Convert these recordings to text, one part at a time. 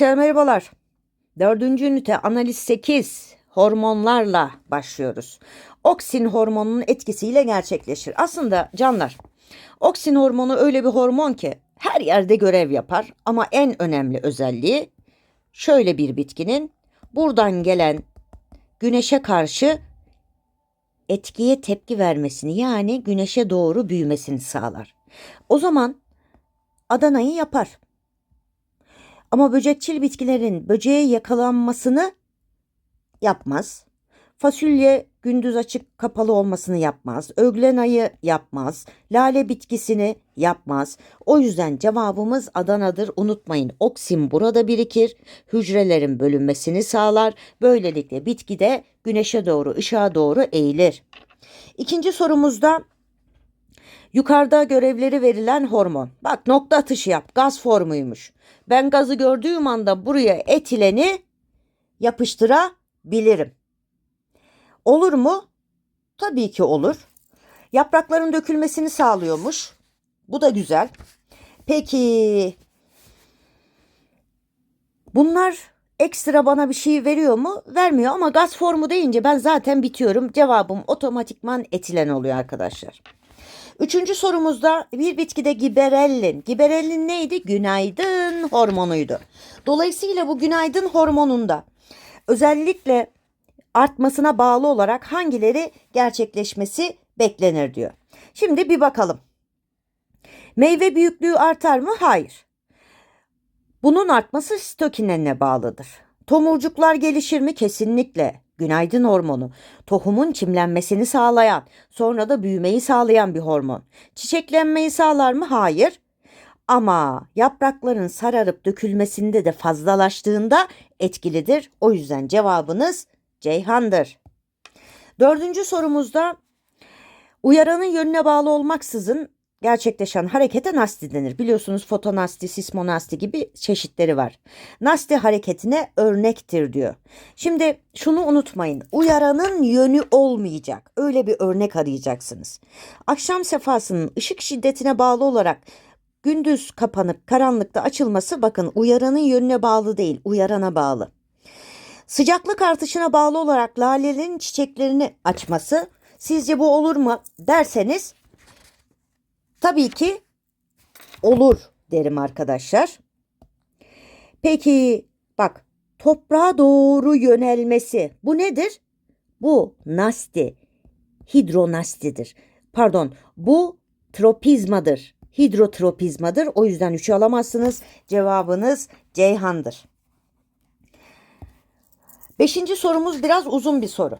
Merhabalar. Dördüncü ünite analiz 8 hormonlarla başlıyoruz. Oksin hormonunun etkisiyle gerçekleşir. Aslında canlar oksin hormonu öyle bir hormon ki her yerde görev yapar ama en önemli özelliği şöyle bir bitkinin buradan gelen güneşe karşı etkiye tepki vermesini yani güneşe doğru büyümesini sağlar. O zaman Adana'yı yapar. Ama böcekçil bitkilerin böceğe yakalanmasını yapmaz. Fasulye gündüz açık kapalı olmasını yapmaz. Öglen ayı yapmaz. Lale bitkisini yapmaz. O yüzden cevabımız Adana'dır. Unutmayın oksin burada birikir. Hücrelerin bölünmesini sağlar. Böylelikle bitki de güneşe doğru, ışığa doğru eğilir. İkinci sorumuzda Yukarıda görevleri verilen hormon. Bak nokta atışı yap. Gaz formuymuş. Ben gazı gördüğüm anda buraya etileni yapıştırabilirim. Olur mu? Tabii ki olur. Yaprakların dökülmesini sağlıyormuş. Bu da güzel. Peki bunlar ekstra bana bir şey veriyor mu? Vermiyor ama gaz formu deyince ben zaten bitiyorum. Cevabım otomatikman etilen oluyor arkadaşlar. Üçüncü sorumuzda bir bitkide giberellin. Giberellin neydi? Günaydın hormonuydu. Dolayısıyla bu günaydın hormonunda özellikle artmasına bağlı olarak hangileri gerçekleşmesi beklenir diyor. Şimdi bir bakalım. Meyve büyüklüğü artar mı? Hayır. Bunun artması sitokinine bağlıdır. Tomurcuklar gelişir mi? Kesinlikle. Günaydın hormonu. Tohumun çimlenmesini sağlayan, sonra da büyümeyi sağlayan bir hormon. Çiçeklenmeyi sağlar mı? Hayır. Ama yaprakların sararıp dökülmesinde de fazlalaştığında etkilidir. O yüzden cevabınız Ceyhan'dır. Dördüncü sorumuzda uyaranın yönüne bağlı olmaksızın gerçekleşen harekete nasti denir. Biliyorsunuz fotonasti, sismonasti gibi çeşitleri var. Nasti hareketine örnektir diyor. Şimdi şunu unutmayın. Uyaranın yönü olmayacak. Öyle bir örnek arayacaksınız. Akşam sefasının ışık şiddetine bağlı olarak gündüz kapanıp karanlıkta açılması bakın uyaranın yönüne bağlı değil, uyarana bağlı. Sıcaklık artışına bağlı olarak lalelerin çiçeklerini açması sizce bu olur mu derseniz Tabii ki olur derim arkadaşlar. Peki bak toprağa doğru yönelmesi bu nedir? Bu nasti, hidronastidir. Pardon bu tropizmadır. Hidrotropizmadır. O yüzden üçü alamazsınız. Cevabınız Ceyhan'dır. Beşinci sorumuz biraz uzun bir soru.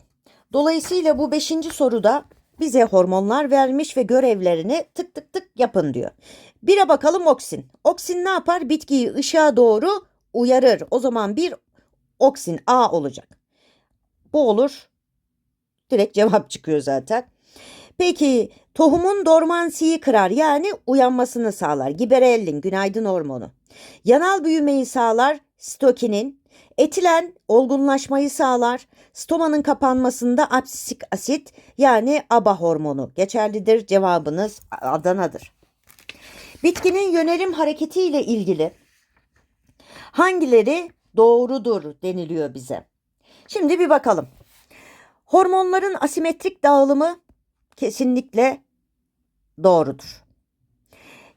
Dolayısıyla bu beşinci soruda bize hormonlar vermiş ve görevlerini tık tık tık yapın diyor. Bire bakalım oksin. Oksin ne yapar? Bitkiyi ışığa doğru uyarır. O zaman bir oksin A olacak. Bu olur. Direkt cevap çıkıyor zaten. Peki tohumun dormansiyi kırar yani uyanmasını sağlar. Giberellin günaydın hormonu. Yanal büyümeyi sağlar stokinin. Etilen olgunlaşmayı sağlar. Stomanın kapanmasında absisik asit yani ABA hormonu geçerlidir. Cevabınız Adana'dır. Bitkinin yönelim hareketiyle ilgili hangileri doğrudur deniliyor bize. Şimdi bir bakalım. Hormonların asimetrik dağılımı kesinlikle doğrudur.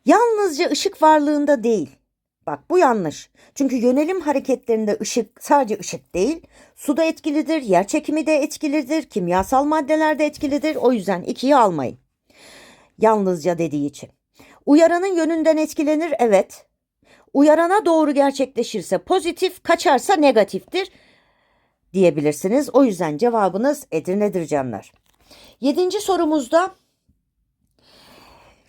Yalnızca ışık varlığında değil, Bak bu yanlış. Çünkü yönelim hareketlerinde ışık sadece ışık değil, su da etkilidir, yer çekimi de etkilidir, kimyasal maddeler de etkilidir. O yüzden ikiyi almayın. Yalnızca dediği için. Uyaranın yönünden etkilenir evet. Uyarana doğru gerçekleşirse pozitif, kaçarsa negatiftir diyebilirsiniz. O yüzden cevabınız Edirne'dir canlar. Yedinci sorumuzda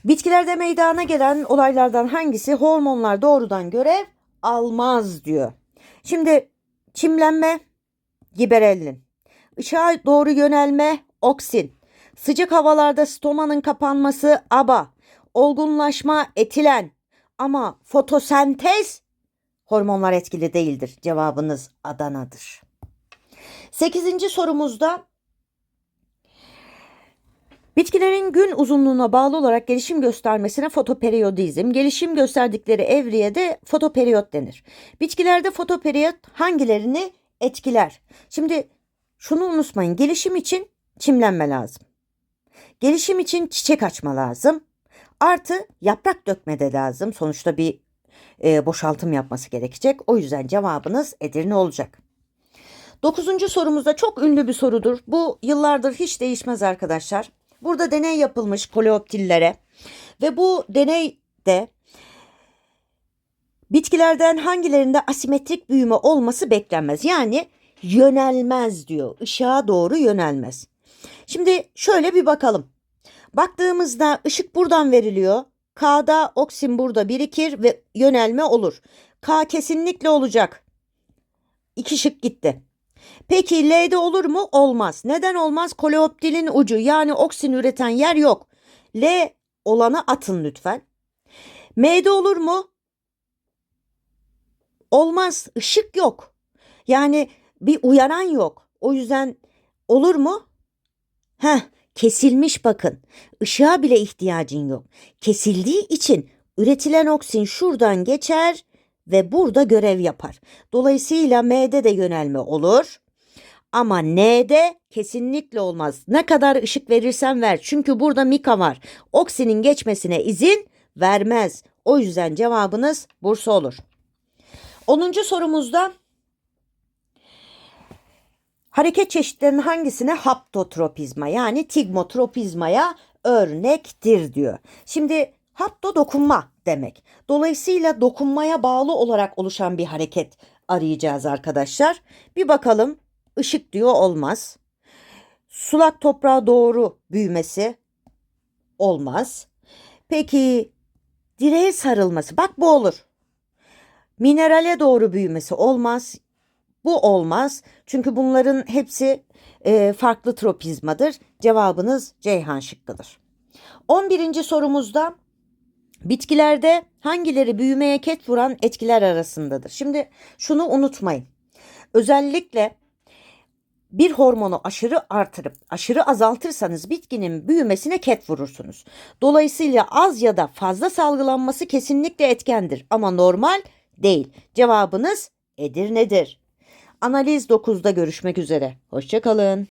Bitkilerde meydana gelen olaylardan hangisi hormonlar doğrudan görev almaz diyor. Şimdi çimlenme giberellin. Işığa doğru yönelme oksin. Sıcak havalarda stomanın kapanması aba. Olgunlaşma etilen. Ama fotosentez hormonlar etkili değildir. Cevabınız Adana'dır. Sekizinci sorumuzda Bitkilerin gün uzunluğuna bağlı olarak gelişim göstermesine fotoperiyodizm, gelişim gösterdikleri evreye de fotoperiyot denir. Bitkilerde fotoperiyot hangilerini etkiler? Şimdi şunu unutmayın, gelişim için çimlenme lazım. Gelişim için çiçek açma lazım. Artı yaprak dökme de lazım. Sonuçta bir e, boşaltım yapması gerekecek. O yüzden cevabınız Edirne olacak. Dokuzuncu sorumuzda çok ünlü bir sorudur. Bu yıllardır hiç değişmez arkadaşlar. Burada deney yapılmış koleoptillere ve bu deneyde bitkilerden hangilerinde asimetrik büyüme olması beklenmez. Yani yönelmez diyor. Işığa doğru yönelmez. Şimdi şöyle bir bakalım. Baktığımızda ışık buradan veriliyor. K'da oksin burada birikir ve yönelme olur. K kesinlikle olacak. İki şık gitti. Peki L'de olur mu? Olmaz. Neden olmaz? Koleoptilin ucu yani oksin üreten yer yok. L olanı atın lütfen. M'de olur mu? Olmaz. Işık yok. Yani bir uyaran yok. O yüzden olur mu? Heh, kesilmiş bakın. Işığa bile ihtiyacın yok. Kesildiği için üretilen oksin şuradan geçer ve burada görev yapar. Dolayısıyla M'de de yönelme olur. Ama N'de kesinlikle olmaz. Ne kadar ışık verirsen ver. Çünkü burada mika var. Oksinin geçmesine izin vermez. O yüzden cevabınız Bursa olur. 10. sorumuzda hareket çeşitlerinin hangisine haptotropizma yani tigmotropizmaya örnektir diyor. Şimdi hapto dokunma demek. Dolayısıyla dokunmaya bağlı olarak oluşan bir hareket arayacağız arkadaşlar. Bir bakalım ışık diyor olmaz. Sulak toprağa doğru büyümesi olmaz. Peki direğe sarılması bak bu olur. Minerale doğru büyümesi olmaz. Bu olmaz. Çünkü bunların hepsi e, farklı tropizmadır. Cevabınız Ceyhan şıkkıdır. 11. sorumuzda bitkilerde hangileri büyümeye ket vuran etkiler arasındadır? Şimdi şunu unutmayın. Özellikle bir hormonu aşırı artırıp aşırı azaltırsanız bitkinin büyümesine ket vurursunuz. Dolayısıyla az ya da fazla salgılanması kesinlikle etkendir ama normal değil. Cevabınız Edirne'dir. Analiz 9'da görüşmek üzere. Hoşçakalın.